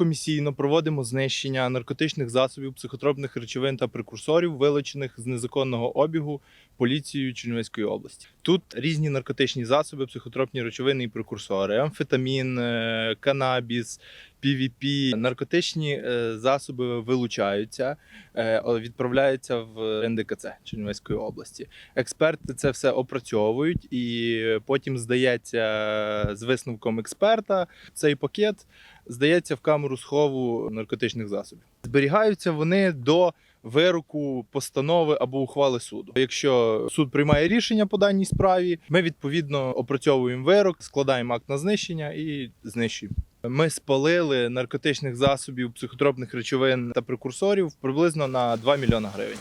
комісійно проводимо знищення наркотичних засобів, психотропних речовин та прекурсорів, вилучених з незаконного обігу поліцією Чернівецької області. Тут різні наркотичні засоби, психотропні речовини і прекурсори: амфетамін, е, канабіс, PVP. Наркотичні е, засоби вилучаються, е, відправляються в НДКЦ Чернівецької області. Експерти це все опрацьовують, і потім здається з висновком експерта цей пакет здається в камеру схову наркотичних засобів. Зберігаються вони до вироку постанови або ухвали суду. Якщо суд приймає рішення по даній справі, ми відповідно опрацьовуємо вирок, складаємо акт на знищення і знищуємо. Ми спалили наркотичних засобів, психотропних речовин та прекурсорів приблизно на 2 мільйони гривень.